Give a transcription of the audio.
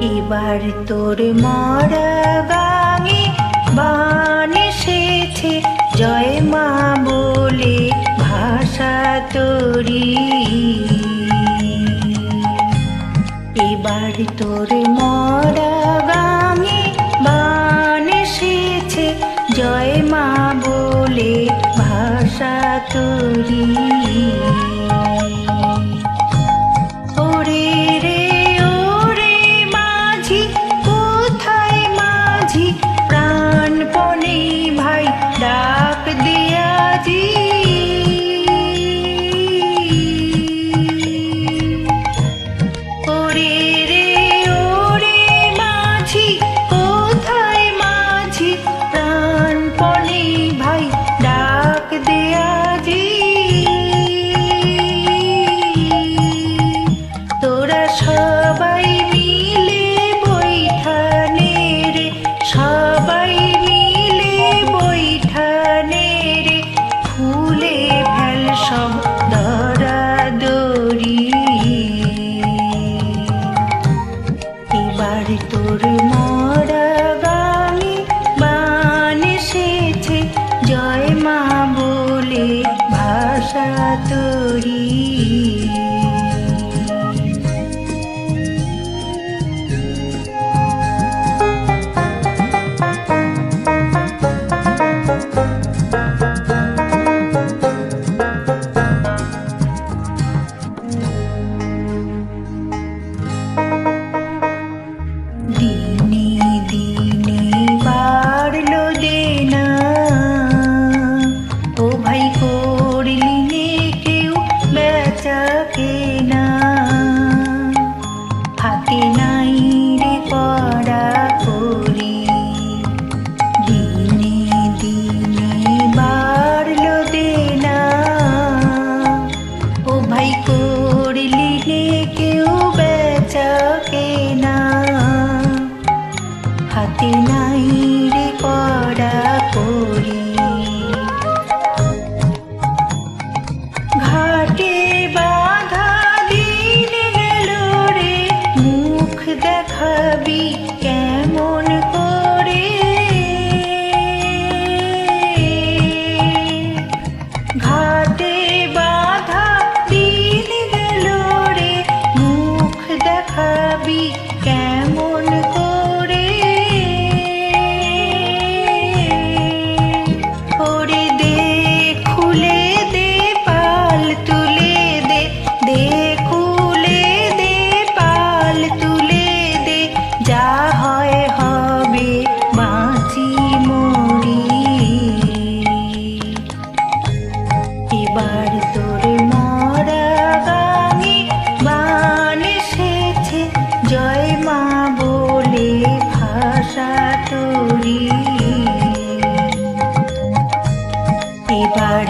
এবার তোর মরা গাঙে বান এসেছে। জয় মা বলে ভাষা তোরি। এবার তোর মরা গাঙে বান এসেছে। জয় মা বলে ভাষা তোরি। যাবে না। হাতে নাই রে পড়া পড়ি। ঘাটে বাধা দিন রে মুখ দেখাবি এবার তোর মরা গানে বান এসেছে। জয় মা বলে ভাষা তোরি। এবার